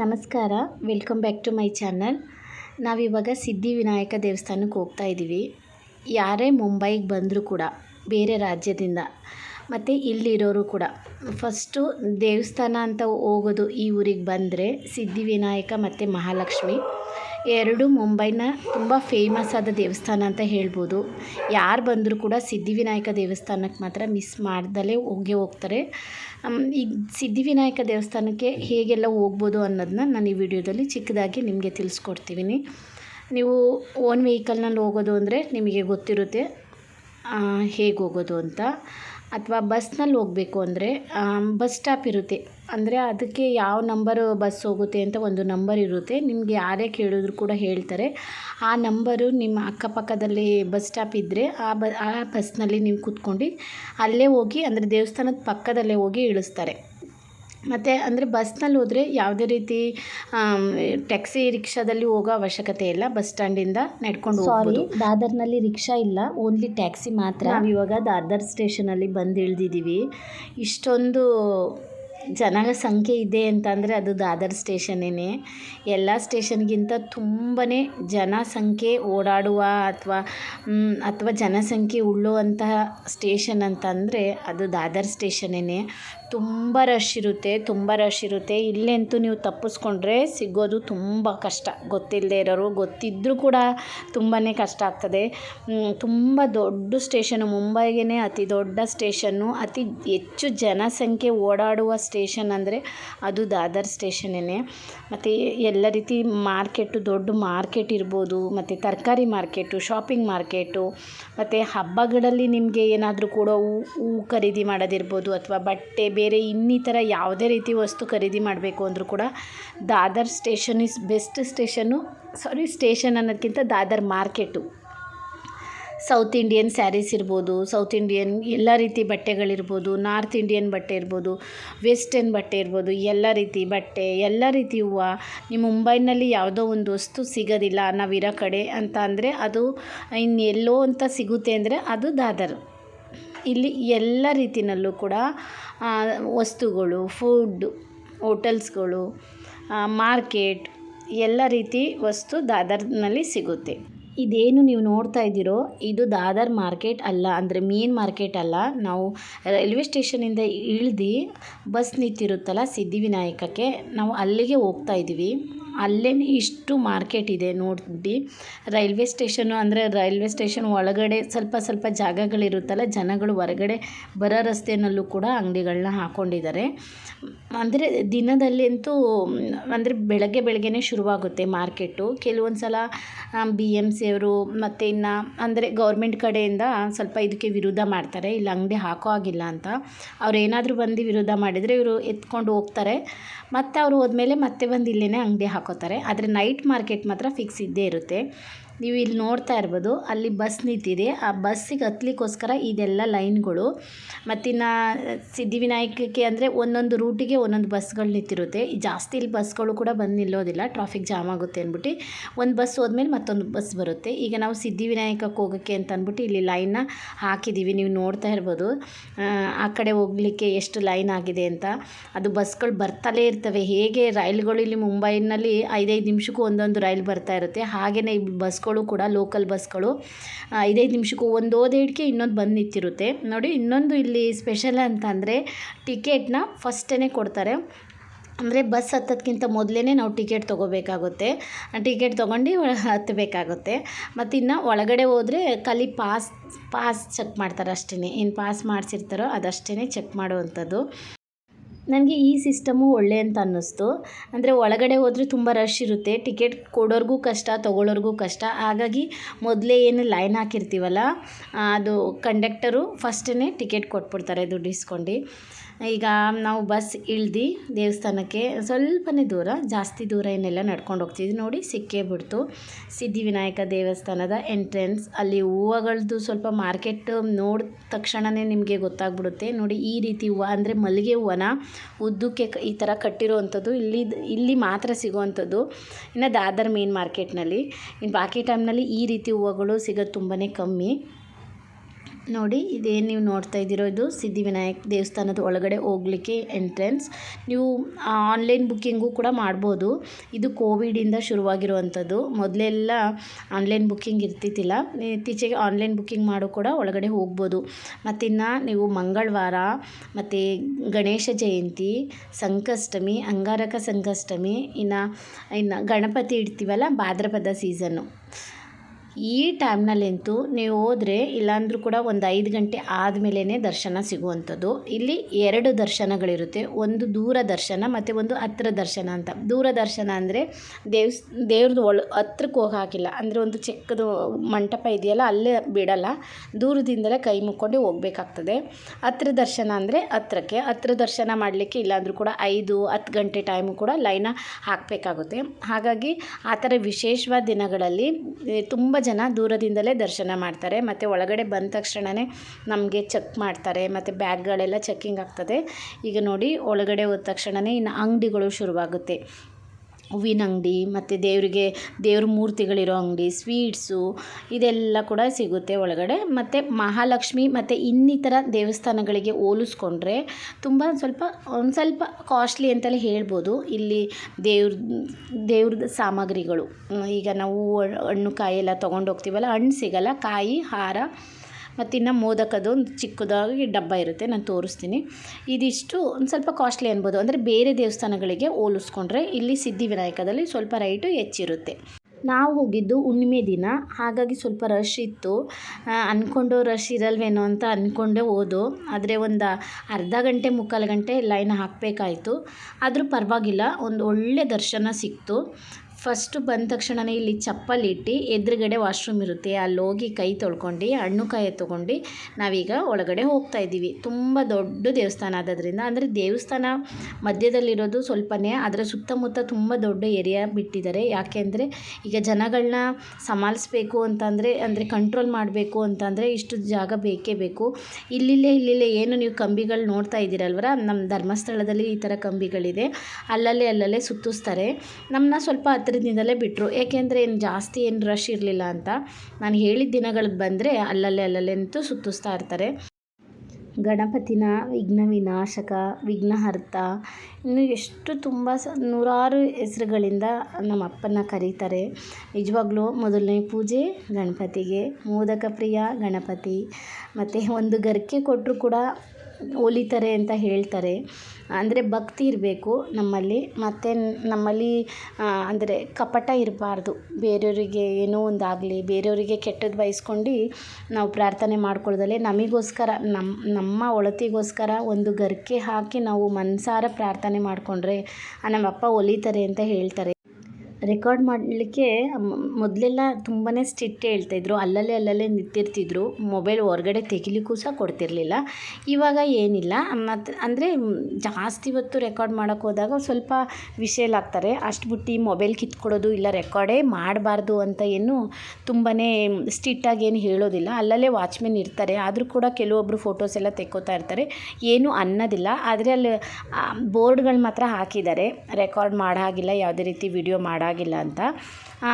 ನಮಸ್ಕಾರ. Welcome back to my channel ನಾವಿವಾಗ ಸಿದ್ಧಿವಿನಾಯಕ ದೇವಸ್ಥಾನಕ್ಕೆ ಹೋಗ್ತಾ ಇದ್ದೀವಿ. ಯಾರೇ ಮುಂಬೈಗೆ ಬಂದರೂ ಕೂಡ, ಬೇರೆ ರಾಜ್ಯದಿಂದ, ಮತ್ತು ಇಲ್ಲಿರೋರು ಕೂಡ ಫಸ್ಟು ದೇವಸ್ಥಾನ ಅಂತ ಹೋಗೋದು ಈ ಊರಿಗೆ ಬಂದರೆ ಸಿದ್ಧಿವಿನಾಯಕ ಮತ್ತು ಮಹಾಲಕ್ಷ್ಮಿ. ಎರಡು ಮುಂಬೈನ ತುಂಬ ಆದ ದೇವಸ್ಥಾನ ಅಂತ ಹೇಳ್ಬೋದು. ಯಾರು ಬಂದರೂ ಕೂಡ ಸಿದ್ಧಿವಿನಾಯಕ ದೇವಸ್ಥಾನಕ್ಕೆ ಮಾತ್ರ ಮಿಸ್ ಮಾಡ್ದಲೇ ಹೋಗೇ ಹೋಗ್ತಾರೆ. ಈ ಸಿದ್ಧಿವಿನಾಯಕ ದೇವಸ್ಥಾನಕ್ಕೆ ಹೇಗೆಲ್ಲ ಹೋಗ್ಬೋದು ಅನ್ನೋದನ್ನ ನಾನು ಈ ವಿಡಿಯೋದಲ್ಲಿ ಚಿಕ್ಕದಾಗಿ ನಿಮಗೆ ತಿಳಿಸ್ಕೊಡ್ತೀನಿ ನೀವು ಓನ್ ವೆಹಿಕಲ್ನಲ್ಲಿ ಹೋಗೋದು ಅಂದರೆ ನಿಮಗೆ ಗೊತ್ತಿರುತ್ತೆ ಹೇಗೆ ಹೋಗೋದು ಅಂತ. ಅಥವಾ ಬಸ್ನಲ್ಲಿ ಹೋಗಬೇಕು ಅಂದರೆ ಬಸ್ ಸ್ಟಾಪ್ ಇರುತ್ತೆ. ಅಂದರೆ ಅದಕ್ಕೆ ಯಾವ ನಂಬರು ಬಸ್ ಹೋಗುತ್ತೆ ಅಂತ ಒಂದು ನಂಬರ್ ಇರುತ್ತೆ. ನಿಮಗೆ ಯಾರೇ ಕೇಳಿದ್ರು ಕೂಡ ಹೇಳ್ತಾರೆ. ಆ ನಂಬರು ನಿಮ್ಮ ಅಕ್ಕಪಕ್ಕದಲ್ಲಿ ಬಸ್ ಸ್ಟಾಪ್ ಇದ್ದರೆ ಆ ಬ, ಆ ಬಸ್ನಲ್ಲಿ ನೀವು ಕೂತ್ಕೊಂಡು ಅಲ್ಲೇ ಹೋಗಿ ಅಂದರೆ ದೇವಸ್ಥಾನದ ಪಕ್ಕದಲ್ಲೇ ಹೋಗಿ ಇಳಿಸ್ತಾರೆ. ಮತ್ತು ಅಂದರೆ ಬಸ್ನಲ್ಲಿ ಹೋದರೆ ಯಾವುದೇ ರೀತಿ ಟ್ಯಾಕ್ಸಿ ರಿಕ್ಷಾದಲ್ಲಿ ಹೋಗೋ ಅವಶ್ಯಕತೆ ಇಲ್ಲ. ಬಸ್ ಸ್ಟ್ಯಾಂಡಿಂದ ನಡ್ಕೊಂಡು ಸಾರಿ ಹೋಗ್ಬೋದು. ದಾದರ್ನಲ್ಲಿ ರಿಕ್ಷಾ ಇಲ್ಲ. ಓನ್ಲಿ ಟ್ಯಾಕ್ಸಿ ಮಾತ್ರ. ನಾವು ಇವಾಗ ದಾದರ್ ಸ್ಟೇಷನಲ್ಲಿ ಬಂದು ಇಳಿದಿದ್ದೀವಿ. ಇಷ್ಟೊಂದು ಜನರ ಸಂಖ್ಯೆ ಇದೆ ಅಂತಂದರೆ ಅದು ದಾದರ್ ಸ್ಟೇಷನ್ನೇ ಎಲ್ಲ ಸ್ಟೇಷನ್ಗಿಂತ ತುಂಬಾ ಜನಸಂಖ್ಯೆ ಓಡಾಡುವ ಅಥವಾ ಅಥವಾ ಜನಸಂಖ್ಯೆ ಉಳ್ಳುವಂತಹ ಸ್ಟೇಷನ್ ಅಂತಂದರೆ ಅದು ದಾದರ್ ಸ್ಟೇಷನ್ನೇ ತುಂಬ ರಶ್ ಇರುತ್ತೆ, ತುಂಬ ರಶ್ ಇರುತ್ತೆ. ಇಲ್ಲಂತೂ ನೀವು ತಪ್ಪಿಸ್ಕೊಂಡ್ರೆ ಸಿಗೋದು ತುಂಬ ಕಷ್ಟ. ಗೊತ್ತಿಲ್ಲದೆ ಇರೋರು ಗೊತ್ತಿದ್ದರೂ ಕೂಡ ತುಂಬಾ ಕಷ್ಟ ಆಗ್ತದೆ. ತುಂಬ ದೊಡ್ಡ ಸ್ಟೇಷನು ಮುಂಬೈಗೆ ಅತಿ ದೊಡ್ಡ ಸ್ಟೇಷನ್ನು ಅತಿ ಹೆಚ್ಚು ಜನಸಂಖ್ಯೆ ಓಡಾಡುವ ಸ್ಟೇಷನ್ ಅಂದರೆ ಅದು ದಾದರ್ ಸ್ಟೇಷನ್ನೇ ಮತ್ತು ಎಲ್ಲ ರೀತಿ ಮಾರ್ಕೆಟು, ದೊಡ್ಡ ಮಾರ್ಕೆಟ್ ಇರ್ಬೋದು, ಮತ್ತು ತರಕಾರಿ ಮಾರ್ಕೆಟು ಶಾಪಿಂಗ್ ಮಾರ್ಕೆಟು, ಮತ್ತು ಹಬ್ಬಗಳಲ್ಲಿ ನಿಮಗೆ ಏನಾದರೂ ಕೂಡ ಹೂ ಹೂ ಖರೀದಿ ಮಾಡೋದಿರ್ಬೋದು, ಅಥವಾ ಬಟ್ಟೆ ಬೇರೆ ಇನ್ನಿತರ ಯಾವುದೇ ರೀತಿ ವಸ್ತು ಖರೀದಿ ಮಾಡಬೇಕು ಅಂದರೂ ಕೂಡ Dadar station is best station, sorry station ಅನ್ನೋದಕ್ಕಿಂತ Dadar market. South Indian sarees ಇರ್ಬೋದು, ಸೌತ್ ಇಂಡಿಯನ್ ಎಲ್ಲ ರೀತಿ ಬಟ್ಟೆಗಳಿರ್ಬೋದು, ನಾರ್ತ್ ಇಂಡಿಯನ್ ಬಟ್ಟೆ ಇರ್ಬೋದು, ವೆಸ್ಟರ್ನ್ ಬಟ್ಟೆ ಇರ್ಬೋದು, ಎಲ್ಲ ರೀತಿ ಬಟ್ಟೆ, ಎಲ್ಲ ರೀತಿ ಹೂವು ನಿಮ್ಮ ಮುಂಬೈನಲ್ಲಿ ಯಾವುದೋ ಒಂದು ವಸ್ತು ಸಿಗೋದಿಲ್ಲ, ನಾವಿರೋ ಕಡೆ ಅಂತ ಅಂದರೆ ಅದು ಇನ್ನು ಎಲ್ಲೋ ಅಂತ ಸಿಗುತ್ತೆ ಅಂದರೆ ಅದು ದಾದರ್. ಇಲ್ಲಿ ಎಲ್ಲ ರೀತಿಯಲ್ಲೂ ಕೂಡ ವಸ್ತುಗಳು ಫುಡ್ ಹೋಟೆಲ್ಸ್ಗಳು ಮಾರ್ಕೆಟ್ ಎಲ್ಲ ರೀತಿ ವಸ್ತು ದಾದರ್ನಲ್ಲಿ ಸಿಗುತ್ತೆ. ಇದೇನು ನೀವು ನೋಡ್ತಾ ಇದ್ದೀರೋ, ಇದು ದಾದರ್ ಮಾರ್ಕೆಟ್ ಅಲ್ಲ, ಅಂದರೆ ಮೇನ್ ಮಾರ್ಕೆಟ್ ಅಲ್ಲ. ನಾವು ರೈಲ್ವೆ ಸ್ಟೇಷನಿಂದ ಇಳ್ದು ಬಸ್ ನಿಂತಿರುತ್ತಲ್ಲ ಸಿದ್ಧಿವಿನಾಯಕಕ್ಕೆ, ನಾವು ಅಲ್ಲಿಗೆ ಹೋಗ್ತಾ ಇದ್ದೀವಿ. ಅಲ್ಲೇ ಇಷ್ಟು ಮಾರ್ಕೆಟ್ ಇದೆ ನೋಡಿ ರೈಲ್ವೆ ಸ್ಟೇಷನು ಅಂದರೆ ರೈಲ್ವೆ ಸ್ಟೇಷನ್ ಒಳಗಡೆ ಸ್ವಲ್ಪ ಸ್ವಲ್ಪ ಜಾಗಗಳಿರುತ್ತಲ್ಲ, ಜನಗಳು ಹೊರಗಡೆ ಬರೋ ರಸ್ತೆಯಲ್ಲೂ ಕೂಡ ಅಂಗಡಿಗಳನ್ನ ಹಾಕ್ಕೊಂಡಿದ್ದಾರೆ ಅಂದರೆ ದಿನದಲ್ಲಂತೂ, ಅಂದರೆ ಬೆಳಗ್ಗೆ ಬೆಳಗ್ಗೆನೇ ಶುರುವಾಗುತ್ತೆ ಮಾರ್ಕೆಟು. ಕೆಲವೊಂದು ಸಲ ಬಿ ಎಂ ಸಿ ಅವರು ಮತ್ತು ಇನ್ನು, ಅಂದರೆ ಗೌರ್ಮೆಂಟ್ ಕಡೆಯಿಂದ ಸ್ವಲ್ಪ ಇದಕ್ಕೆ ವಿರೋಧ ಮಾಡ್ತಾರೆ. ಇಲ್ಲಿ, ಅಂಗಡಿ ಹಾಕೋ ಆಗಿಲ್ಲ ಅಂತ. ಅವ್ರು ಏನಾದರೂ ಬಂದು ವಿರೋಧ ಮಾಡಿದರೆ ಇವರು ಎತ್ಕೊಂಡು ಹೋಗ್ತಾರೆ. ಮತ್ತು ಅವ್ರು ಹೋದ್ಮೇಲೆ ಮತ್ತೆ ಬಂದು ಇಲ್ಲೇ ಅಂಗಡಿ ಹಾಕೋತಾರೆ. ಆದರೆ ನೈಟ್ ಮಾರ್ಕೆಟ್ ಮಾತ್ರ ಫಿಕ್ಸ್ ಇದ್ದೇ ಇರುತ್ತೆ. ನೀವು ಇಲ್ಲಿ ನೋಡ್ತಾ ಇರ್ಬೋದು ಅಲ್ಲಿ ಬಸ್ ನಿಂತಿದೆ. ಆ ಬಸ್ಸಿಗೆ ಹತ್ತಲಿಕ್ಕೋಸ್ಕರ ಇದೆಲ್ಲ ಲೈನ್ಗಳು. ಮತ್ತಿನ್ನು ಸಿದ್ಧಿವಿನಾಯಕಕ್ಕೆ ಅಂದರೆ ಒಂದೊಂದು ರೂಟಿಗೆ ಒಂದೊಂದು ಬಸ್ಗಳು ನಿಂತಿರುತ್ತೆ. ಜಾಸ್ತಿ ಇಲ್ಲಿ ಬಸ್ಗಳು ಕೂಡ ಬಂದು ನಿಲ್ಲೋದಿಲ್ಲ ಟ್ರಾಫಿಕ್ ಜಾಮ್ ಆಗುತ್ತೆ ಅಂದ್ಬಿಟ್ಟು. ಒಂದು ಬಸ್ ಹೋದ್ಮೇಲೆ ಮತ್ತೊಂದು ಬಸ್ ಬರುತ್ತೆ. ಈಗ ನಾವು ಸಿದ್ಧಿವಿನಾಯಕಕ್ಕೆ ಹೋಗೋಕ್ಕೆ ಅಂತ ಅಂದ್ಬಿಟ್ಟು ಇಲ್ಲಿ ಲೈನ್ನ ಹಾಕಿದ್ದೀವಿ. ನೀವು ನೋಡ್ತಾ ಇರ್ಬೋದು. ಆ, ಕಡೆ ಹೋಗಲಿಕ್ಕೆ ಎಷ್ಟು ಲೈನ್ ಆಗಿದೆ ಅಂತ. ಅದು ಬಸ್ಗಳು ಬರ್ತಲೇ ಇರ್ತವೆ. ಹೇಗೆ ರೈಲುಗಳು ಇಲ್ಲಿ ಮುಂಬೈನಲ್ಲಿ ಐದೈದು ನಿಮಿಷಕ್ಕೂ ಒಂದೊಂದು ರೈಲ್ ಬರ್ತಾ ಇರುತ್ತೆ. ಹಾಗೆಯೇ ಈ ಬಸ್ಗಳು ಕೂಡ ಲೋಕಲ್ ಬಸ್ಗಳು. ಐದೈದು ನಿಮಿಷಕ್ಕೂ ಒಂದು ಓದೇಡಿಕೆ ಇನ್ನೊಂದು ಬಂದು ನಿಂತಿರುತ್ತೆ. ನೋಡಿ, ಇನ್ನೊಂದು ಇಲ್ಲಿ ಸ್ಪೆಷಲ್ ಅಂತಂದರೆ ಟಿಕೆಟ್ನ ಫಸ್ಟೇ ಕೊಡ್ತಾರೆ. ಅಂದರೆ ಬಸ್ ಹತ್ತೋದ್ಕಿಂತ ಮೊದಲೇ ನಾವು ಟಿಕೆಟ್ ತೊಗೋಬೇಕಾಗುತ್ತೆ. ಟಿಕೆಟ್ ತೊಗೊಂಡು ಹತ್ತಬೇಕಾಗುತ್ತೆ ಮತ್ತು ಇನ್ನು ಒಳಗಡೆ ಹೋದರೆ ಖಾಲಿ ಪಾಸ್ ಪಾಸ್ ಚೆಕ್ ಮಾಡ್ತಾರೆ ಅಷ್ಟೇ ಏನು ಪಾಸ್ ಮಾಡಿಸಿರ್ತಾರೋ ಅದಷ್ಟೇ ಚೆಕ್ ಮಾಡುವಂಥದ್ದು. ನನಗೆ ಈ ಸಿಸ್ಟಮು ಒಳ್ಳೆ ಅಂತ ಅನ್ನಿಸ್ತು. ಅಂದರೆ ಒಳಗಡೆ ಹೋದರೆ ತುಂಬ ರಶ್ ಇರುತ್ತೆ. ಟಿಕೆಟ್ ಕೊಡೋರ್ಗೂ ಕಷ್ಟ, ತೊಗೊಳೋರ್ಗೂ ಕಷ್ಟ. ಹಾಗಾಗಿ ಮೊದಲೇ ಏನು ಲೈನ್ ಹಾಕಿರ್ತೀವಲ್ಲ ಅದು ಕಂಡಕ್ಟರು ಫಸ್ಟೇ ಟಿಕೆಟ್ ಕೊಟ್ಬಿಡ್ತಾರೆ ದುಡ್ಡು ಇಸ್ಕೊಂಡು. ಈಗ ನಾವು ಬಸ್ ಇಳ್ದು ದೇವಸ್ಥಾನಕ್ಕೆ ಸ್ವಲ್ಪನೇ ದೂರ, ಜಾಸ್ತಿ ದೂರ ಏನೆಲ್ಲ ನಡ್ಕೊಂಡು ಹೋಗ್ತಿದ್ವಿ ನೋಡಿ ಸಿಕ್ಕೇ ಬಿಡ್ತು. ಸಿದ್ಧಿವಿನಾಯಕ ದೇವಸ್ಥಾನದ ಎಂಟ್ರೆನ್ಸ್ ಅಲ್ಲಿ ಹೂವುಗಳದ್ದು ಸ್ವಲ್ಪ ಮಾರ್ಕೆಟ್ ನೋಡಿದ ತಕ್ಷಣವೇ ನಿಮಗೆ ಗೊತ್ತಾಗ್ಬಿಡುತ್ತೆ. ನೋಡಿ ಈ ರೀತಿ ಹೂವು, ಅಂದರೆ ಮಲ್ಲಿಗೆ ಹೂವನ? ಉದ್ದಕ್ಕೆ ಈ ಥರ ಕಟ್ಟಿರೋವಂಥದ್ದು, ಇಲ್ಲಿ ಇಲ್ಲಿ ಮಾತ್ರ ಸಿಗೋವಂಥದ್ದು. ಇನ್ನು ದಾದರ್ ಮೇನ್ ಮಾರ್ಕೆಟ್ನಲ್ಲಿ ಇನ್ನು ಬಾಕಿ ಟೈಮ್ನಲ್ಲಿ ಈ ರೀತಿ ಹೂವುಗಳು ಸಿಗೋದು ತುಂಬಾ ಕಮ್ಮಿ. ನೋಡಿ ಇದೇನು ನೀವು ನೋಡ್ತಾ ಇದ್ದೀರೋ ಇದು ಸಿದ್ಧಿವಿನಾಯಕ್ ದೇವಸ್ಥಾನದ ಒಳಗಡೆ ಹೋಗ್ಲಿಕ್ಕೆ ಎಂಟ್ರೆನ್ಸ್ ನೀವು ಆನ್ಲೈನ್ ಬುಕ್ಕಿಂಗು ಕೂಡ ಮಾಡ್ಬೋದು. ಇದು ಕೋವಿಡಿಂದ ಶುರುವಾಗಿರುವಂಥದ್ದು. ಮೊದಲೆಲ್ಲ ಆನ್ಲೈನ್ ಬುಕ್ಕಿಂಗ್ ಇರ್ತಿದ್ದಿಲ್ಲ ಇತ್ತೀಚೆಗೆ ಆನ್ಲೈನ್ ಬುಕ್ಕಿಂಗ್ ಮಾಡೋ ಕೂಡ ಒಳಗಡೆ ಹೋಗ್ಬೋದು. ಮತ್ತಿನ್ನು ನೀವು ಮಂಗಳವಾರ, ಮತ್ತು ಗಣೇಶ ಜಯಂತಿ, ಸಂಕಷ್ಟಮಿ, ಅಂಗಾರಕ ಸಂಕಷ್ಟಮಿ, ಇನ್ನು ಇನ್ನು ಗಣಪತಿ ಇಡ್ತೀವಲ್ಲ, ಭಾದ್ರಪದ ಸೀಸನ್ನು ಈ ಟೈಮ್ನಲ್ಲಂತೂ ನೀವು ಹೋದರೆ ಇಲ್ಲಾಂದರೂ ಕೂಡ ಒಂದು ಐದು ಗಂಟೆ ಆದಮೇಲೆ ದರ್ಶನ ಸಿಗುವಂಥದ್ದು. ಇಲ್ಲಿ ಎರಡು ದರ್ಶನಗಳಿರುತ್ತೆ. ಒಂದು ದೂರ ದರ್ಶನ ಮತ್ತು ಒಂದು ಹತ್ರ ದರ್ಶನ ಅಂತ. ದೂರ ದರ್ಶನ ಅಂದರೆ ದೇವ್ಸ್ ದೇವ್ರದ್ದು ಒಳ ಹತ್ರಕ್ಕೆ ಹೋಗಾಕಿಲ್ಲ ಅಂದರೆ ಒಂದು ಚಿಕ್ಕದು ಮಂಟಪ ಇದೆಯಲ್ಲ, ಅಲ್ಲೇ ಬಿಡಲ್ಲ. ದೂರದಿಂದಲೇ ಕೈ ಮುಕ್ಕೊಂಡು ಹೋಗಬೇಕಾಗ್ತದೆ. ಹತ್ರ ದರ್ಶನ ಅಂದರೆ ಹತ್ರಕ್ಕೆ. ಹತ್ರ ದರ್ಶನ ಮಾಡಲಿಕ್ಕೆ ಇಲ್ಲಾಂದರೂ ಕೂಡ ಐದು, ಹತ್ತು ಗಂಟೆ ಟೈಮು ಕೂಡ ಲೈನ ಹಾಕಬೇಕಾಗುತ್ತೆ. ಹಾಗಾಗಿ ಆ ಥರ ವಿಶೇಷವಾದ ದಿನಗಳಲ್ಲಿ, ತುಂಬ ಜನ ದೂರದಿಂದಲೇ ದರ್ಶನ ಮಾಡ್ತಾರೆ. ಮತ್ತು ಒಳಗಡೆ ಬಂದ ತಕ್ಷಣವೇ ನಮಗೆ ಚೆಕ್ ಮಾಡ್ತಾರೆ. ಮತ್ತು ಬ್ಯಾಗ್ಗಳೆಲ್ಲ ಚೆಕ್ಕಿಂಗ್ ಆಗ್ತದೆ. ಈಗ ನೋಡಿ, ಒಳಗಡೆ ಹೋದ ತಕ್ಷಣವೇ ಇನ್ನು ಅಂಗಡಿಗಳು ಶುರುವಾಗುತ್ತೆ. ಹೂವಿನ ಅಂಗಡಿ, ಮತ್ತು ದೇವರಿಗೆ ದೇವ್ರ ಮೂರ್ತಿಗಳಿರೋ ಅಂಗಡಿ, ಸ್ವೀಟ್ಸು ಇದೆಲ್ಲ ಕೂಡ ಸಿಗುತ್ತೆ ಒಳಗಡೆ. ಮತ್ತು ಮಹಾಲಕ್ಷ್ಮಿ ಮತ್ತು ಇನ್ನಿತರ ದೇವಸ್ಥಾನಗಳಿಗೆ ಹೋಲಿಸ್ಕೊಂಡ್ರೆ ತುಂಬ ಸ್ವಲ್ಪ, ಒಂದು ಸ್ವಲ್ಪ ಕಾಸ್ಟ್ಲಿ ಅಂತಲೇ ಹೇಳ್ಬೋದು. ಇಲ್ಲಿ ದೇವ್ರ, ದೇವ್ರದ ಸಾಮಗ್ರಿಗಳು. ಈಗ ನಾವು ಹಣ್ಣು, ಕಾಯಿ ಎಲ್ಲ ತೊಗೊಂಡು ಹೋಗ್ತೀವಲ್ಲ ಹಣ್ಣು ಸಿಗಲ್ಲ. ಕಾಯಿ, ಹಾರ ಮತ್ತಿನ್ನು ಮೋದಕದ್ದು ಒಂದು ಚಿಕ್ಕದಾಗಿ ಡಬ್ಬ ಇರುತ್ತೆ, ನಾನು ತೋರಿಸ್ತೀನಿ. ಇದಿಷ್ಟು ಒಂದು ಸ್ವಲ್ಪ ಕಾಸ್ಟ್ಲಿ ಅನ್ಬೋದು. ಅಂದರೆ ಬೇರೆ ದೇವಸ್ಥಾನಗಳಿಗೆ ಹೋಲಿಸ್ಕೊಂಡ್ರೆ ಇಲ್ಲಿ ಸಿದ್ಧಿವಿನಾಯಕದಲ್ಲಿ ಸ್ವಲ್ಪ ರೈಟು ಹೆಚ್ಚಿರುತ್ತೆ. ನಾವು ಹೋಗಿದ್ದು ಹುಣ್ಣಿಮೆ ದಿನ, ಹಾಗಾಗಿ ಸ್ವಲ್ಪ ರಶ್ ಇತ್ತು. ಅಂದ್ಕೊಂಡು ರಶ್ ಇರಲ್ವೇನೋ ಅಂತ ಅಂದ್ಕೊಂಡೆ ಹೋದು. ಆದರೆ ಒಂದು ಅರ್ಧ ಗಂಟೆ, ಮುಕ್ಕಾಲು ಗಂಟೆ ಲೈನ್ ಹಾಕಬೇಕಾಯ್ತು. ಆದರೂ ಪರವಾಗಿಲ್ಲ, ಒಂದು ಒಳ್ಳೆ ದರ್ಶನ ಸಿಕ್ತು. ಫಸ್ಟು ಬಂದ ತಕ್ಷಣವೇ ಇಲ್ಲಿ ಚಪ್ಪಲಿ ಇಟ್ಟು ಎದುರುಗಡೆ ವಾಶ್ರೂಮ್ ಇರುತ್ತೆ. ಅಲ್ಲಿ ಹೋಗಿ ಕೈ ತೊಳ್ಕೊಂಡು, ಹಣ್ಣು ಕಾಯಿ ತೊಗೊಂಡು ನಾವೀಗ ಒಳಗಡೆ ಹೋಗ್ತಾ ಇದ್ದೀವಿ. ತುಂಬ ದೊಡ್ಡ ದೇವಸ್ಥಾನ ಆದ್ದರಿಂದ, ಅಂದರೆ ದೇವಸ್ಥಾನ ಮಧ್ಯದಲ್ಲಿರೋದು ಸ್ವಲ್ಪನೇ, ಅದರ ಸುತ್ತಮುತ್ತ ತುಂಬ ದೊಡ್ಡ ಏರಿಯಾ ಬಿಟ್ಟಿದ್ದಾರೆ. ಯಾಕೆಂದರೆ ಈಗ ಜನಗಳನ್ನ ಸಮಾಲಿಸ್ಬೇಕು ಅಂತಂದರೆ ಅಂದರೆ ಕಂಟ್ರೋಲ್ ಮಾಡಬೇಕು ಅಂತಂದರೆ ಇಷ್ಟು ಜಾಗ ಬೇಕೇ ಬೇಕು. ಇಲ್ಲಿಲ್ಲೇ ಇಲ್ಲಿಲ್ಲೇ ಏನು ನೀವು ಕಂಬಿಗಳು ನೋಡ್ತಾ ಇದ್ದೀರಲ್ವರ? ನಮ್ಮ ಧರ್ಮಸ್ಥಳದಲ್ಲಿ ಈ ಥರ ಕಂಬಿಗಳಿದೆ. ಅಲ್ಲಲ್ಲೇ ಅಲ್ಲಲ್ಲೇ ಸುತ್ತಿಸ್ತಾರೆ. ನಮ್ಮನ್ನ ಸ್ವಲ್ಪ ಹತ್ರದಿಂದಲೇ ಬಿಟ್ಟರು ಏಕೆಂದರೆ ಏನು ಜಾಸ್ತಿ ಏನು ರಶ್ ಇರಲಿಲ್ಲ ಅಂತ ನಾನು ಹೇಳಿದ ದಿನಗಳು ಬಂದರೆ ಅಲ್ಲಲ್ಲೇ ಅಲ್ಲಲ್ಲೇ ಅಂತೂ ಸುತ್ತಿಸ್ತಾ ಇರ್ತಾರೆ. ಗಣಪತಿನ ವಿಘ್ನ ವಿನಾಶಕ ವಿಘ್ನಹರ್ತ ಇನ್ನು ಎಷ್ಟು ತುಂಬ ಸ ನೂರಾರು ಹೆಸರುಗಳಿಂದ ನಮ್ಮ ಅಪ್ಪನ ಕರೀತಾರೆ. ನಿಜವಾಗ್ಲೂ ಮೊದಲನೇ ಪೂಜೆ ಗಣಪತಿಗೆ, ಮೋದಕ ಪ್ರಿಯ ಗಣಪತಿ, ಮತ್ತು ಒಂದು ಗರಿಕೆ ಕೊಟ್ಟರು ಕೂಡ ಒಲಿತಾರೆ ಅಂತ ಹೇಳ್ತಾರೆ. ಅಂದರೆ ಭಕ್ತಿ ಇರಬೇಕು ನಮ್ಮಲ್ಲಿ. ಮತ್ತು ನಮ್ಮಲ್ಲಿ ಅಂದರೆ ಕಪಟ ಇರಬಾರ್ದು. ಬೇರೆಯವರಿಗೆ ಏನೋ ಒಂದು ಆಗಲಿ ಬೇರೆಯವರಿಗೆ ಕೆಟ್ಟದ್ದು ಬಯಸ್ಕೊಂಡು ನಾವು ಪ್ರಾರ್ಥನೆ ಮಾಡ್ಕೊಳ್ದಲೆ ನಮಗೋಸ್ಕರ ನಮ್ಮ ನಮ್ಮ ಒಳತಿಗೋಸ್ಕರ ಒಂದು ಗರಿಕೆ ಹಾಕಿ ನಾವು ಮನಸಾರ ಪ್ರಾರ್ಥನೆ ಮಾಡಿಕೊಂಡ್ರೆ ನಮ್ಮಪ್ಪ ಒಲಿತಾರೆ ಅಂತ ಹೇಳ್ತಾರೆ. ರೆಕಾರ್ಡ್ ಮಾಡಲಿಕ್ಕೆ ಮೊದಲೆಲ್ಲ ತುಂಬಾ ಸ್ಟ್ರಿಕ್ಟ್ ಹೇಳ್ತಾಯಿದ್ರು ಅಲ್ಲಲ್ಲೇ ಅಲ್ಲಲ್ಲೇ ನಿಂತಿರ್ತಿದ್ರು. ಮೊಬೈಲ್ ಹೊರಗಡೆ ತೆಗಿಲಿಕ್ಕೂ ಸಹ ಕೊಡ್ತಿರಲಿಲ್ಲ. ಇವಾಗ ಏನಿಲ್ಲ. ಮತ್ತು ಅಂದರೆ ಜಾಸ್ತಿ ಹೊತ್ತು ರೆಕಾರ್ಡ್ ಮಾಡೋಕ್ಕೆ ಹೋದಾಗ ಸ್ವಲ್ಪ ವಿಷಯಲಾಗ್ತಾರೆ ಅಷ್ಟು ಬಿಟ್ಟು ಮೊಬೈಲ್ ಕಿತ್ಕೊಡೋದು ಇಲ್ಲ ರೆಕಾರ್ಡೇ ಮಾಡಬಾರ್ದು ಅಂತ ಏನು ತುಂಬಾ ಸ್ಟ್ರಿಕ್ಟಾಗಿ ಏನು ಹೇಳೋದಿಲ್ಲ. ಅಲ್ಲಲ್ಲೇ ವಾಚ್ಮೆನ್ ಇರ್ತಾರೆ. ಆದರೂ ಕೂಡ ಕೆಲವೊಬ್ಬರು ಫೋಟೋಸ್ ಎಲ್ಲ ತೆಕ್ಕೋತಾ ಇರ್ತಾರೆ. ಏನು ಅನ್ನೋದಿಲ್ಲ. ಆದರೆ ಅಲ್ಲಿ ಬೋರ್ಡ್ಗಳು ಮಾತ್ರ ಹಾಕಿದ್ದಾರೆ. ರೆಕಾರ್ಡ್ ಮಾಡೋ ಹಾಗಿಲ್ಲ ಯಾವುದೇ ರೀತಿ ವಿಡಿಯೋ ಮಾಡೋ ಆಗಿಲ್ಲ ಅಂತ.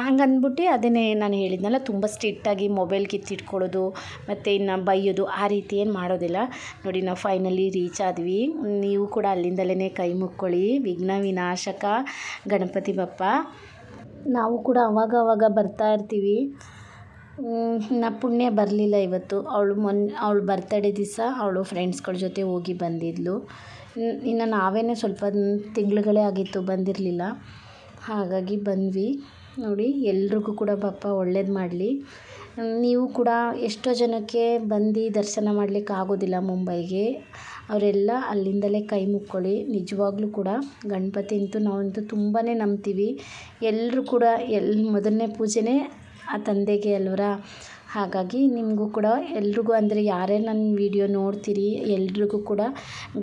ಹಂಗಂದ್ಬಿಟ್ಟು ಅದನ್ನೇ ನಾನು ಹೇಳಿದ್ನಲ್ಲ, ತುಂಬ ಸ್ಟ್ರಿಕ್ಟಾಗಿ ಮೊಬೈಲ್ ಕಿತ್ತಿಟ್ಕೊಳ್ಳೋದು, ಮತ್ತು ಇನ್ನು ಬೈಯೋದು, ಆ ರೀತಿ ಏನು ಮಾಡೋದಿಲ್ಲ. ನೋಡಿ, ನಾವು ಫೈನಲಿ ರೀಚ್ ಆದ್ವಿ. ನೀವು ಕೂಡ ಅಲ್ಲಿಂದಲೇ ಕೈ ಮುಕ್ಕೊಳ್ಳಿ. ವಿಘ್ನ ವಿನಾಶಕ ಗಣಪತಿ ಬಪ್ಪ. ನಾವು ಕೂಡ ಅವಾಗ ಅವಾಗ ಬರ್ತಾ ಇರ್ತೀವಿ. ನಾ ಪುಣ್ಯ ಬರಲಿಲ್ಲ ಇವತ್ತು. ಅವಳು ಮೊನ್ನೆ ಅವಳು ಬರ್ತಡೇ ದಿವಸ ಅವಳು ಫ್ರೆಂಡ್ಸ್ಗಳ ಜೊತೆ ಹೋಗಿ ಬಂದಿದ್ಲು. ಇನ್ನು ನಾವೇ ಸ್ವಲ್ಪ ತಿಂಗಳುಗಳೇ ಆಗಿತ್ತು ಬಂದಿರಲಿಲ್ಲ. ಹಾಗಾಗಿ ಬಂದ್ವಿ. ನೋಡಿ, ಎಲ್ರಿಗೂ ಕೂಡ ಪಾಪ ಒಳ್ಳೇದು ಮಾಡಲಿ. ನೀವು ಕೂಡ ಎಷ್ಟೋ ಜನಕ್ಕೆ ಬಂದು ದರ್ಶನ ಮಾಡಲಿಕ್ಕೆ ಆಗೋದಿಲ್ಲ ಮುಂಬೈಗೆ. ಅವರೆಲ್ಲ ಅಲ್ಲಿಂದಲೇ ಕೈ ಮುಕ್ಕೊಳ್ಳಿ. ನಿಜವಾಗ್ಲೂ ಕೂಡ ಗಣಪತಿ ಅಂತೂ ನಾವಂತೂ ತುಂಬಾ ನಂಬ್ತೀವಿ. ಎಲ್ಲರೂ ಕೂಡ ಎಲ್ಲಿ ಮೊದಲನೇ ಪೂಜೆನೇ ಆ ತಂದೆಗೆ ಅಲ್ವರ? ಹಾಗಾಗಿ ನಿಮಗೂ ಕೂಡ, ಎಲ್ರಿಗೂ ಅಂದರೆ ಯಾರೇ ನನ್ನ ವಿಡಿಯೋ ನೋಡ್ತೀರಿ, ಎಲ್ರಿಗೂ ಕೂಡ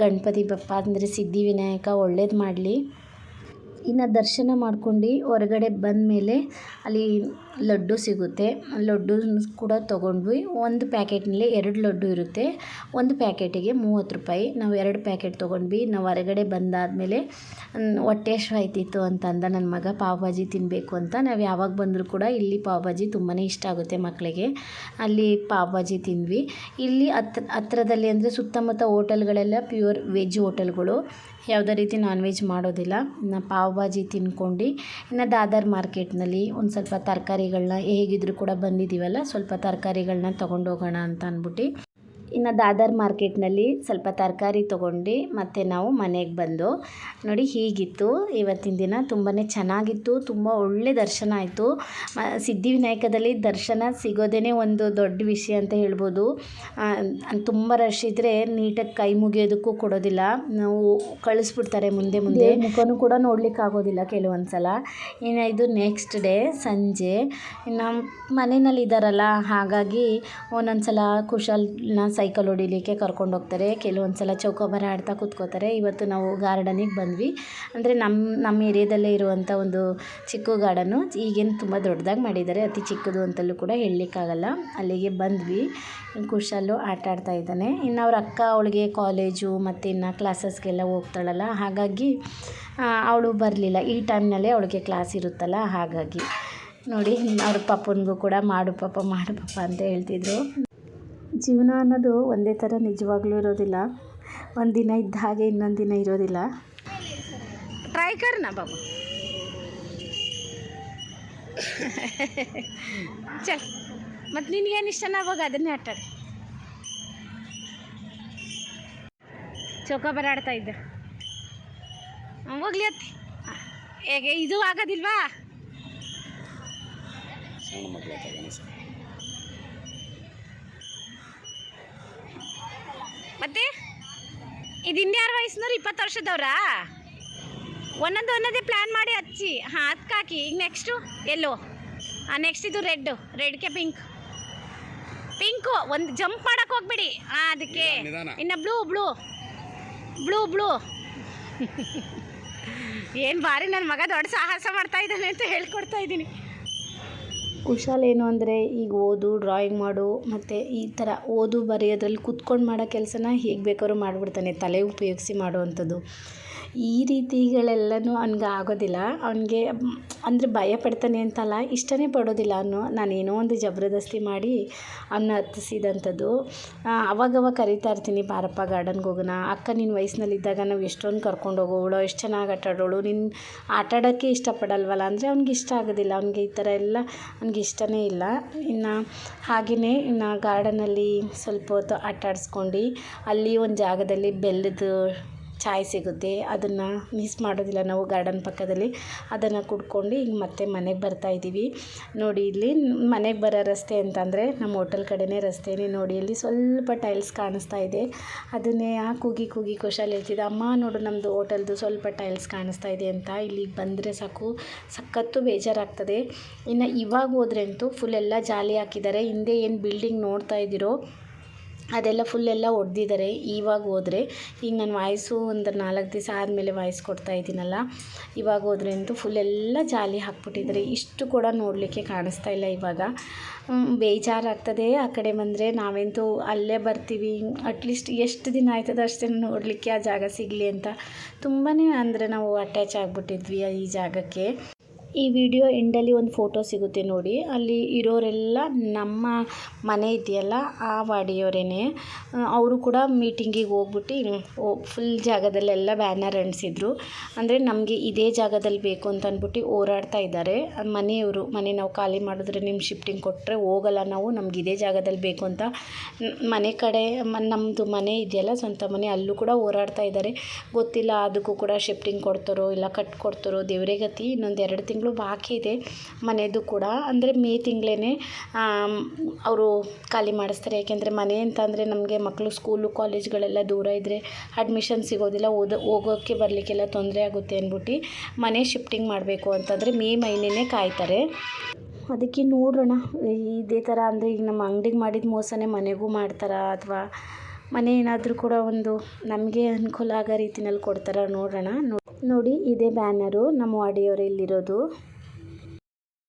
ಗಣಪತಿ ಬಪ್ಪ ಅಂದರೆ ಸಿದ್ಧಿವಿನಾಯಕ ಒಳ್ಳೇದು ಮಾಡಲಿ. ಇನ್ನು ದರ್ಶನ ಮಾಡ್ಕೊಂಡು ಹೊರಗಡೆ ಬಂದಮೇಲೆ ಅಲ್ಲಿ ಲಡ್ಡು ಸಿಗುತ್ತೆ. ಲಡ್ಡು ಕೂಡ ತೊಗೊಂಡ್ವಿ. ಒಂದು ಪ್ಯಾಕೆಟ್ನಲ್ಲಿ ಎರಡು ಲಡ್ಡು ಇರುತ್ತೆ. ಒಂದು ಪ್ಯಾಕೆಟಿಗೆ ಮೂವತ್ತು ರೂಪಾಯಿ. ನಾವು ಎರಡು ಪ್ಯಾಕೆಟ್ ತೊಗೊಂಡ್ವಿ. ನಾವು ಹೊರಗಡೆ ಬಂದಾದಮೇಲೆ ಹೊಟ್ಟೆ ಅಂತ ಅಂದ ನನ್ನ ಮಗ, ಪಾವ್ ಭಾಜಿ ತಿನ್ನಬೇಕು ಅಂತ. ನಾವು ಯಾವಾಗ ಬಂದರೂ ಕೂಡ ಇಲ್ಲಿ ಪಾವ್ ಭಾಜಿ ತುಂಬಾ ಇಷ್ಟ ಆಗುತ್ತೆ ಮಕ್ಕಳಿಗೆ ಅಲ್ಲಿ ಪಾವ್ ಭಾಜಿ ತಿಂದ್ವಿ. ಇಲ್ಲಿ ಹತ್ರ, ಹತ್ರದಲ್ಲಿ ಅಂದರೆ ಸುತ್ತಮುತ್ತ ಹೋಟೆಲ್ಗಳೆಲ್ಲ ಪ್ಯೂರ್ ವೆಜ್ ಹೋಟೆಲ್ಗಳು. ಯಾವುದೇ ರೀತಿ ನಾನ್ ವೆಜ್ ಮಾಡೋದಿಲ್ಲ. ಇನ್ನು ಪಾವ್ ಭಾಜಿ ತಿನ್ಕೊಂಡು, ಇನ್ನು ದಾದರ್ ಮಾರ್ಕೆಟ್ನಲ್ಲಿ ಒಂದು ಸ್ವಲ್ಪ ತರಕಾರಿಗಳನ್ನ ಹೇಗಿದ್ರು ಕೂಡ ಬಂದಿದ್ದೀವಲ್ಲ ಸ್ವಲ್ಪ ತರಕಾರಿಗಳನ್ನ ತೊಗೊಂಡೋಗೋಣ ಅಂತ ಅಂದ್ಬಿಟ್ಟು. ಇನ್ನು ದಾದರ್ ಮಾರ್ಕೆಟ್ನಲ್ಲಿ ಸ್ವಲ್ಪ ತರಕಾರಿ ತೊಗೊಂಡು ಮತ್ತು ನಾವು ಮನೆಗೆ ಬಂದು, ನೋಡಿ ಹೀಗಿತ್ತು. ಇವತ್ತಿನ ದಿನ ತುಂಬಾ ಚೆನ್ನಾಗಿತ್ತು, ತುಂಬ ಒಳ್ಳೆ ದರ್ಶನ ಆಯಿತು. ಸಿದ್ಧಿವಿನಾಯಕದಲ್ಲಿ ದರ್ಶನ ಸಿಗೋದೇ ಒಂದು ದೊಡ್ಡ ವಿಷಯ ಅಂತ ಹೇಳ್ಬೋದು. ತುಂಬ ರಶ್ ಇದ್ದರೆ ನೀಟಾಗಿ ಕೈ ಮುಗಿಯೋದಕ್ಕೂ ಕೊಡೋದಿಲ್ಲ. ನಾವು ಕಳಿಸ್ಬಿಡ್ತಾರೆ ಮುಂದೆ ಮುಂದೆ. ಮುಖನೂ ಕೂಡ ನೋಡ್ಲಿಕ್ಕೆ ಆಗೋದಿಲ್ಲ ಕೆಲವೊಂದು ಸಲ ಇನ್ನು ಇದು ನೆಕ್ಸ್ಟ್ ಡೇ ಸಂಜೆ. ಇನ್ನು ಮನೆಯಲ್ಲಿ ಇದ್ದಾರಲ್ಲ, ಹಾಗಾಗಿ ಒಂದೊಂದು ಸಲ ಕುಶಲ್ನ ಸೈಕಲ್ ಹೊಡಿಲಿಕ್ಕೆ ಕರ್ಕೊಂಡು ಹೋಗ್ತಾರೆ. ಕೆಲವೊಂದು ಸಲ ಚೌಕಾಬಾರ ಆಡ್ತಾ ಕೂತ್ಕೋತಾರೆ. ಇವತ್ತು ನಾವು ಗಾರ್ಡನಿಗೆ ಬಂದ್ವಿ. ಅಂದರೆ ನಮ್ಮ ನಮ್ಮ ಏರಿಯಾದಲ್ಲೇ ಇರುವಂಥ ಒಂದು ಚಿಕ್ಕ ಗಾರ್ಡನು. ಈಗೇನು ತುಂಬ ದೊಡ್ಡದಾಗಿ ಮಾಡಿದ್ದಾರೆ. ಅತಿ ಚಿಕ್ಕದು ಅಂತಲೂ ಕೂಡ ಹೇಳಲಿಕ್ಕಾಗಲ್ಲ. ಅಲ್ಲಿಗೆ ಬಂದ್ವಿ. ಕುಶಾಲು ಆಟ ಆಡ್ತಾ ಇದ್ದಾನೆ. ಇನ್ನು ಅವ್ರ ಅಕ್ಕ ಅವಳಿಗೆ ಕಾಲೇಜು ಮತ್ತು ಇನ್ನು ಕ್ಲಾಸಸ್ಗೆಲ್ಲ ಹೋಗ್ತಾಳಲ್ಲ. ಹಾಗಾಗಿ ಅವಳು ಬರಲಿಲ್ಲ. ಈ ಟೈಮ್ನಲ್ಲೇ ಅವಳಿಗೆ ಕ್ಲಾಸ್ ಇರುತ್ತಲ್ಲ. ಹಾಗಾಗಿ ನೋಡಿ, ಅವ್ರ ಪಪ್ಪನಿಗೂ ಕೂಡ ಮಾಡು ಪಾಪ ಮಾಡು ಪಾಪ ಅಂತ ಹೇಳ್ತಿದ್ರು. ಜೀವನ ಅನ್ನೋದು ಒಂದೇ ಥರ ನಿಜವಾಗ್ಲೂ ಇರೋದಿಲ್ಲ. ಒಂದಿನ ಇದ್ದ ಹಾಗೆ ಇನ್ನೊಂದು ದಿನ ಇರೋದಿಲ್ಲ. ಟ್ರೈ ಕರ್ನ ಬಾಬು? ಚಲ್, ಮತ್ತು ನಿನಗೇನು ಇಷ್ಟನ ಅವಾಗ ಅದನ್ನೇ ಆಟಾಡಿ. ಚೌಕಾಬಾರ ಆಡ್ತಾ ಇದ್ದ. ಹೋಗ್ಲಿ ಅತ್ತಿ. ಹೇಗೆ, ಇದು ಆಗೋದಿಲ್ವಾ? ಮತ್ತೆ? ಇದು ಇನ್ಯಾರ ವಯಸ್ಸಿನವ್ರು? ಇಪ್ಪತ್ತು ವರ್ಷದವ್ರಾ? ಒಂದೊಂದು ಒಂದೊಂದೇ ಪ್ಲ್ಯಾನ್ ಮಾಡಿ ಹಚ್ಚಿ. ಹಾಂ ಅದಕ್ಕೆ ಹಾಕಿ. ಈಗ ನೆಕ್ಸ್ಟು ಎಲ್ಲೋ? ಹಾಂ ನೆಕ್ಸ್ಟ್ ಇದು ರೆಡ್ ರೆಡ್ಗೆ ಪಿಂಕ್ ಪಿಂಕು ಒಂದು ಜಂಪ್ ಮಾಡೋಕ್ಕೆ ಹೋಗ್ಬಿಡಿ. ಹಾಂ ಅದಕ್ಕೆ. ಇನ್ನು ಬ್ಲೂ ಬ್ಲೂ ಬ್ಲೂ ಬ್ಲೂ ಏನು ಬಾರಿ ನನ್ನ ಮಗ ದೊಡ್ಡ ಸಾಹಸ ಮಾಡ್ತಾ ಇದ್ದಾನೆ ಅಂತ ಹೇಳ್ಕೊಡ್ತಾ ಇದ್ದೀನಿ. ಕುಶಾಲ್ ಏನು ಅಂದರೆ ಈಗ ಓದು, ಡ್ರಾಯಿಂಗ್ ಮಾಡು, ಮತ್ತು ಈ ಥರ ಓದು ಬರೆಯೋದ್ರಲ್ಲಿ ಕುತ್ಕೊಂಡು ಮಾಡೋ ಕೆಲಸನ ಹೇಗೆ ಬೇಕಾದ್ರೂ ಮಾಡಿಬಿಡ್ತಾನೆ, ತಲೆ ಉಪಯೋಗಿಸಿ ಮಾಡುವಂಥದ್ದು. ಈ ರೀತಿಗಳೆಲ್ಲನೂ ಅವ್ನಿಗೆ ಆಗೋದಿಲ್ಲ. ಅವನಿಗೆ ಅಂದರೆ ಭಯ ಪಡ್ತಾನೆ ಅಂತಲ್ಲ, ಇಷ್ಟನೇ ಪಡೋದಿಲ್ಲ ಅವನು. ನಾನೇನೋ ಒಂದು ಜಬರ್ದಸ್ತಿ ಮಾಡಿ ಅವನ್ನ ಹತ್ತಿಸಿದಂಥದ್ದು. ಅವಾಗವಾಗ ಕರಿತಾ ಇರ್ತೀನಿ, ಬಾರಪ್ಪ ಗಾರ್ಡನ್ಗೆ ಹೋಗೋಣ. ಅಕ್ಕ ನಿನ್ನ ವಯಸ್ಸಿನಲ್ಲಿದ್ದಾಗ ನಾವು ಎಷ್ಟೊಂದು ಕರ್ಕೊಂಡು ಹೋಗೋವಳು, ಎಷ್ಟು ಚೆನ್ನಾಗಿ ಆಟಾಡೋಳು ನಿನ್ನ ನೀನು ಆಟ ಆಡೋಕ್ಕೆ ಇಷ್ಟಪಡಲ್ವಲ್ಲ? ಅಂದರೆ ಅವ್ನಿಗೆ ಇಷ್ಟ ಆಗೋದಿಲ್ಲ. ಅವ್ನಿಗೆ ಈ ಥರ ಎಲ್ಲ ಅವ್ನಿಗೆ ಇಷ್ಟನೇ ಇಲ್ಲ. ಇನ್ನು ಹಾಗೆಯೇ ಇನ್ನು ಗಾರ್ಡನಲ್ಲಿ ಸ್ವಲ್ಪ ಹೊತ್ತು ಆಟ ಆಡಿಸ್ಕೊಂಡು, ಅಲ್ಲಿ ಒಂದು ಜಾಗದಲ್ಲಿ ಬೆಲ್ಲದ ಚಾಯ್ ಸಿಗುತ್ತೆ, ಅದನ್ನು ಮಿಸ್ ಮಾಡೋದಿಲ್ಲ ನಾವು ಗಾರ್ಡನ್ ಪಕ್ಕದಲ್ಲಿ. ಅದನ್ನು ಕುಡ್ಕೊಂಡು ಈಗ ಮತ್ತೆ ಮನೆಗೆ ಬರ್ತಾ ಇದ್ದೀವಿ ನೋಡಿ ಇಲ್ಲಿ ಮನೆಗೆ ಬರೋ ರಸ್ತೆ ಅಂತಂದರೆ ನಮ್ಮ ಹೋಟೆಲ್ ಕಡೆನೇ ರಸ್ತೆನೇ ನೋಡಿ, ಇಲ್ಲಿ ಸ್ವಲ್ಪ ಟೈಲ್ಸ್ ಕಾಣಿಸ್ತಾ ಇದೆ. ಅದನ್ನೇ ಆ ಕೂಗಿ ಕೂಗಿ ಕುಶಾಲ್ ಹೇಳ್ತಿದ್ದೆ, ಅಮ್ಮ ನೋಡು ನಮ್ಮದು ಹೋಟೆಲ್ದು ಸ್ವಲ್ಪ ಟೈಲ್ಸ್ ಕಾಣಿಸ್ತಾ ಇದೆ ಅಂತ ಇಲ್ಲಿಗೆ ಬಂದರೆ ಸಾಕು, ಸಖತ್ತು ಬೇಜಾರಾಗ್ತದೆ. ಇನ್ನು ಇವಾಗ ಹೋದ್ರೆ ಅಂತೂ ಫುಲ್ ಎಲ್ಲ ಜಾಲಿ ಹಾಕಿದ್ದಾರೆ. ಹಿಂದೆ ಏನು ಬಿಲ್ಡಿಂಗ್ ನೋಡ್ತಾ ಇದ್ದೀರೋ ಅದೆಲ್ಲ ಫುಲ್ ಎಲ್ಲ ಒಡೆದಿದ್ದಾರೆ ಇವಾಗ ಹೋದರೆ, ಈಗ ನಾನು ವಾಯ್ಸು ಒಂದು ನಾಲ್ಕು ದಿವಸ ಆದಮೇಲೆ ವಾಯ್ಸ್ ಕೊಡ್ತಾ ಇದ್ದೀನಲ್ಲ, ಇವಾಗ ಹೋದರೆ ಅಂತೂ ಫುಲ್ ಎಲ್ಲ ಜಾಲಿ ಹಾಕ್ಬಿಟ್ಟಿದ್ದಾರೆ ಇಷ್ಟು ಕೂಡ ನೋಡಲಿಕ್ಕೆ ಕಾಣಿಸ್ತಾ ಇಲ್ಲ ಇವಾಗ. ಬೇಜಾರಾಗ್ತದೆ. ಆ ಕಡೆ ಬಂದರೆ ನಾವೆಂತೂ ಅಲ್ಲೇ ಬರ್ತೀವಿ. ಅಟ್ಲೀಸ್ಟ್ ಎಷ್ಟು ದಿನ ಆಯ್ತದ ಅಷ್ಟೇ ನೋಡಲಿಕ್ಕೆ ಆ ಜಾಗ ಸಿಗಲಿ ಅಂತ. ತುಂಬಾ ಅಂದರೆ ನಾವು ಅಟ್ಯಾಚ್ ಆಗಿಬಿಟ್ಟಿದ್ವಿ ಈ ಜಾಗಕ್ಕೆ. ಈ ವಿಡಿಯೋ ಎಂಡಲ್ಲಿ ಒಂದು ಫೋಟೋ ಸಿಗುತ್ತೆ ನೋಡಿ. ಅಲ್ಲಿ ಇರೋರೆಲ್ಲ ನಮ್ಮ ಮನೆ ಇದೆಯಲ್ಲ, ಆ ವಾಡಿಯವರೇನೆ. ಅವರು ಕೂಡ ಮೀಟಿಂಗಿಗೆ ಹೋಗ್ಬಿಟ್ಟು ಫುಲ್ ಜಾಗದಲ್ಲೆಲ್ಲ ಬ್ಯಾನರ್ ಅಂಟಿಸಿದ್ರು ಅಂದರೆ ನಮಗೆ ಇದೇ ಜಾಗದಲ್ಲಿ ಬೇಕು ಅಂತ ಅಂದ್ಬಿಟ್ಟು ಹೋರಾಡ್ತಾ ಇದ್ದಾರೆ. ಮನೆಯವರು, ಮನೆ ನಾವು ಖಾಲಿ ಮಾಡಿದ್ರೆ ನಿಮ್ಮ ಶಿಫ್ಟಿಂಗ್ ಕೊಟ್ಟರೆ ಹೋಗಲ್ಲ ನಾವು, ನಮ್ಗೆ ಇದೇ ಜಾಗದಲ್ಲಿ ಬೇಕು ಅಂತ. ಮನೆ ಕಡೆ ನಮ್ಮದು ಮನೆ ಇದೆಯಲ್ಲ, ಸ್ವಂತ ಮನೆ, ಅಲ್ಲೂ ಕೂಡ ಹೋರಾಡ್ತಾ ಇದ್ದಾರೆ. ಗೊತ್ತಿಲ್ಲ, ಅದಕ್ಕೂ ಕೂಡ ಶಿಫ್ಟಿಂಗ್ ಕೊಡ್ತಾರೋ ಇಲ್ಲ ಕಟ್ಕೊಡ್ತಾರೋ ದೇವರೇ ಗತಿ. ಇನ್ನೊಂದು ಎರಡು ತಿಂಗಳು ಬಾಕಿ ಇದೆ ಮನೆಯದು ಕೂಡ. ಅಂದರೆ ಮೇ ತಿಂಗಳೇ ಅವರು ಖಾಲಿ ಮಾಡಿಸ್ತಾರೆ. ಯಾಕೆಂದರೆ ಮನೆ ಅಂತಂದರೆ ನಮಗೆ ಮಕ್ಕಳು ಸ್ಕೂಲು, ಕಾಲೇಜ್ಗಳೆಲ್ಲ ದೂರ ಇದ್ದರೆ ಅಡ್ಮಿಷನ್ ಸಿಗೋದಿಲ್ಲ. ಓದ ಹೋಗೋಕ್ಕೆ ಬರಲಿಕ್ಕೆಲ್ಲ ತೊಂದರೆ ಆಗುತ್ತೆ ಅಂದ್ಬಿಟ್ಟು ಮನೆ ಶಿಫ್ಟಿಂಗ್ ಮಾಡಬೇಕು ಅಂತಂದರೆ ಮೇ ಮೈನೇನೆ ಕಾಯ್ತಾರೆ. ಅದಕ್ಕೆ ನೋಡೋಣ ಇದೇ ಥರ ಅಂದರೆ ಈಗ ನಮ್ಮ ಅಂಗಡಿಗೆ ಮಾಡಿದ ಮೋಸನೇ ಮನೆಗೂ ಮಾಡ್ತಾರಾ ಅಥವಾ ಮನೆ ಏನಾದರೂ ಕೂಡ ಒಂದು ನಮಗೆ ಅನುಕೂಲ ಆಗೋ ರೀತಿನಲ್ಲಿ ಕೊಡ್ತಾರ ನೋಡೋಣ. ನೋಡಿ, ಇದೇ ಬ್ಯಾನರು. ನಮ್ಮ ವಾಡಿಯವರು ಇಲ್ಲಿರೋದು.